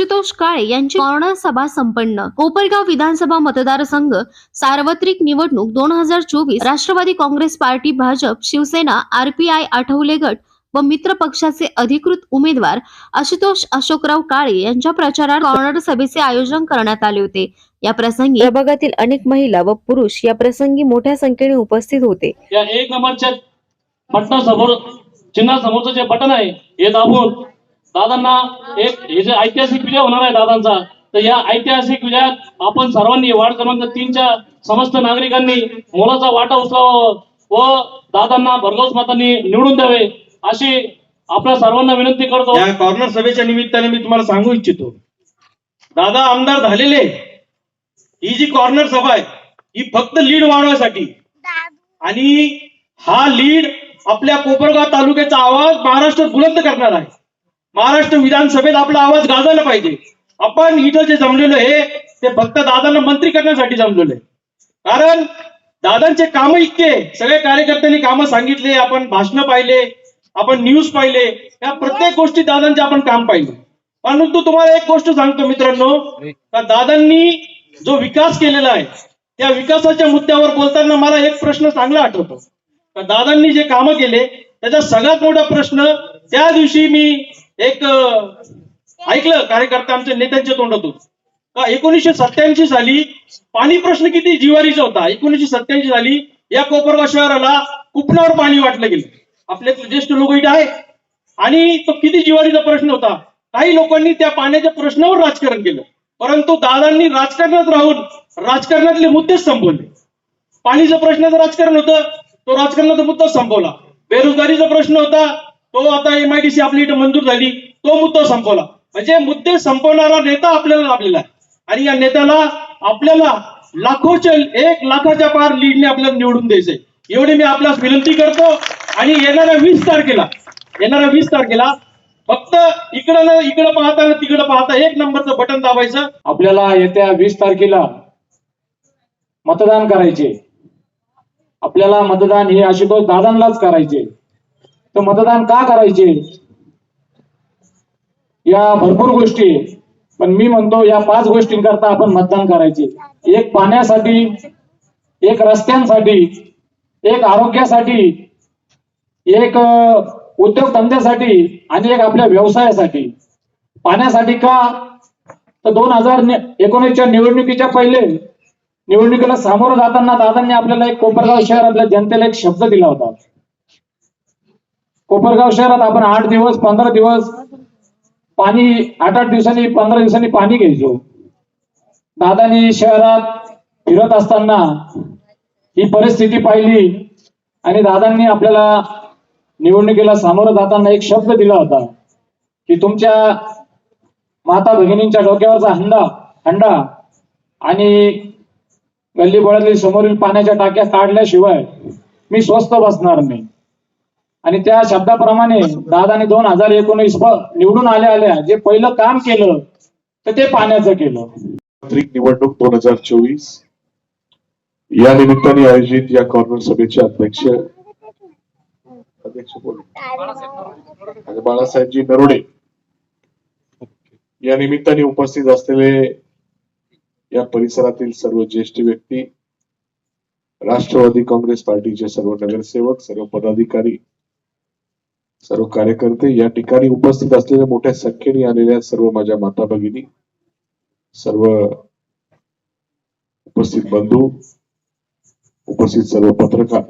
आशुतोष काळे यांची कॉर्नर सभा संपन्न. कोपरगाव विधानसभा मतदारसंघ सार्वत्रिक निवडणूक दोन हजार चोवीस. राष्ट्रवादी काँग्रेस पार्टी भाजप शिवसेना आरपीआय आठवले गट व मित्र पक्षाचे अधिकृत उमेदवार आशुतोष अशोकराव काळे यांच्या प्रचारात कॉर्नर सभेचे आयोजन करण्यात आले होते. या प्रसंगी प्रभागातील अनेक महिला व पुरुष या प्रसंगी मोठ्या संख्येने उपस्थित होते. या एक नंबरच्या बटना समोर चिन्हा समोरचं जे बटन आहे हे दाबून दादांना एक हे जे ऐतिहासिक विजय होणार आहे दादांचा तर या ऐतिहासिक विजयात आपण सर्वांनी वार्ड क्रमांक तीनच्या समस्त नागरिकांनी मोलाचा वाटा उचलावा व दादांना भरघोस मतांनी निवडून द्यावे अशी आपल्या सर्वांना विनंती करतो. या कॉर्नर सभेच्या निमित्ताने मी तुम्हाला सांगू इच्छितो. दादा आमदार झालेले ही जी कॉर्नर सभा आहे ही फक्त लीड वाढवायसाठी. आणि हा लीड आपल्या कोपरगाव तालुक्याचा आवाज महाराष्ट्रात बुलंद करणार आहे. महाराष्ट्र विधानसभेत आपला आवाज गाजायला पाहिजे. आपण इथं जे जमलेलो आहे ते फक्त दादांना मंत्री करण्यासाठी जमलेलो आहे. कारण दादांचे काम इतके सगळे कार्यकर्त्यांनी कामं सांगितले आपण भाषणं पाहिले आपण न्यूज पाहिले. या प्रत्येक गोष्टी दादांचे आपण काम पाहिलं परंतु तुम्हाला एक गोष्ट सांगतो मित्रांनो का दादांनी जो विकास केलेला आहे त्या विकासाच्या मुद्द्यावर बोलताना मला एक प्रश्न चांगला आठवतो. दादांनी जे कामं केले त्याचा सगळ्यात मोठा प्रश्न त्या दिवशी मी एक ऐकलं कार्यकर्ता आमच्या नेत्यांच्या तोंडातून. का एकोणीसशे सत्याऐंशी साली पाणी प्रश्न किती जिवारीचा होता? एकोणीसशे सत्याऐंशी साली या कोपरगाव शहराला कुपणावर पाणी वाटलं गेलं. आपले ज्येष्ठ लोक इथे आहे आणि तो किती जिवारीचा प्रश्न होता? काही लोकांनी त्या पाण्याच्या प्रश्नावर राजकारण केलं. परंतु दादांनी राजकारणात राहून राजकारणातले मुद्देच संपवले. पाणीचा प्रश्नाचं राजकारण होतं. तो राजकारणाचा मुद्दा संपवला. बेरोजगारीचा प्रश्न होता. तो आता एमआयडीसी आपली इथं मंजूर झाली तो मुद्दा संपवला. म्हणजे मुद्दे संपवणारा नेता आपल्याला लाभलेला आहे. आणि या नेत्याला आपल्याला लाखोच्या एक लाखाच्या पार लीडने आपल्याला निवडून द्यायचंय. एवढी मी आपल्यास विनंती करतो. आणि येणाऱ्या वीस तारखेला येणाऱ्या वीस तारखेला फक्त इकडं ना इकडं पाहता ना तिकडं पाहता एक नंबरचं बटन दाबायचं. आपल्याला येत्या वीस तारखेला मतदान करायचे आपल्याला मतदान हे आशुतोष दादांनाच करायचे तर मतदान का करायचे? या भरपूर गोष्टी. पण मी म्हणतो या पाच गोष्टींकरता आपण मतदान करायचे. एक पाण्यासाठी एक रस्त्यांसाठी एक आरोग्यासाठी एक उद्योगधंद्यासाठी आणि एक आपल्या व्यवसायासाठी. पाण्यासाठी का? तर दोन हजार एकोणीसच्या निवडणुकीच्या पहिले निवडणुकीला सामोरं जाताना दादांनी आपल्याला एक कोपरगाव शहरातल्या जनतेला एक शब्द दिला होता. कोपरगाव शहरात आपण आठ दिवस पंधरा दिवस पाणी आठ आठ दिवसांनी पंधरा दिवसांनी पाणी घ्यायचो. दादानी शहरात फिरत असताना ही परिस्थिती पाहिली आणि दादांनी आपल्याला निवडणुकीला सामोरं जाताना एक शब्द दिला होता की तुमच्या माता भगिनींच्या डोक्यावरचा हंडा हंडा आणि गल्ली गल्लीबोळातली समोरील पाण्याच्या टाक्या काढल्याशिवाय मी स्वस्त बसणार नाही. आणि त्या शब्दाप्रमाणे दादाने दोन हजार एकोणीस निवडून आल्या आल्या जे पहिलं काम केलं तर ते पाण्याचं केलं. निवडणूक दोन हजार चोवीस. या निमित्ताने आयोजित या कॉन्व्हेंट सभेचे अध्यक्ष अध्यक्ष बोल बाळासाहेबजी नरोडे. या निमित्ताने उपस्थित असलेले या परिसरातील सर्व ज्येष्ठ व्यक्ती राष्ट्रवादी काँग्रेस पार्टीचे सर्व नगरसेवक सर्व पदाधिकारी सर्व कार्यकर्ते या ठिकाणी उपस्थित असलेल्या मोठ्या संख्येने आलेल्या सर्व माझ्या माता भगिनी सर्व उपस्थित बंधू उपस्थित सर्व पत्रकार.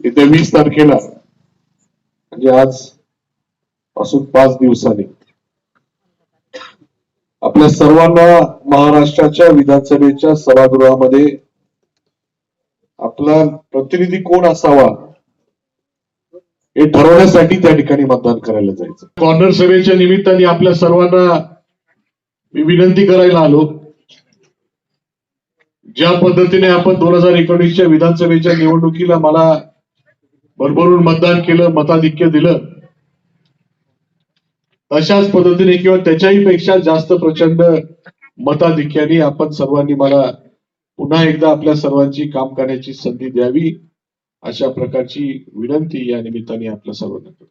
येत्या वीस तारखेला म्हणजे आज पासून पाच दिवसांनी आपल्या सर्वांना महाराष्ट्राच्या विधानसभेच्या सभागृहामध्ये आपला प्रतिनिधी कोण असावा हे ठरवण्यासाठी त्या ठिकाणी मतदान करायला जायचं. कॉर्नर सभेच्या निमित्ताने आपल्या सर्वांना मी विनंती करायला आलो. ज्या पद्धतीने आपण दोन हजार एकोणीसच्या विधानसभेच्या निवडणुकीला मला भरभरून मतदान केलं मताधिक्य दिलं तशाच पद्धतीने किंवा त्याच्याही पेक्षा जास्त प्रचंड मताधिक्याने आपण सर्वांनी मला पुन्हा एकदा आपल्या सर्वांची काम करण्याची संधी द्यावी. अशा प्रकारची विनंती या निमित्ताने आपल्या सर्वांना करतो.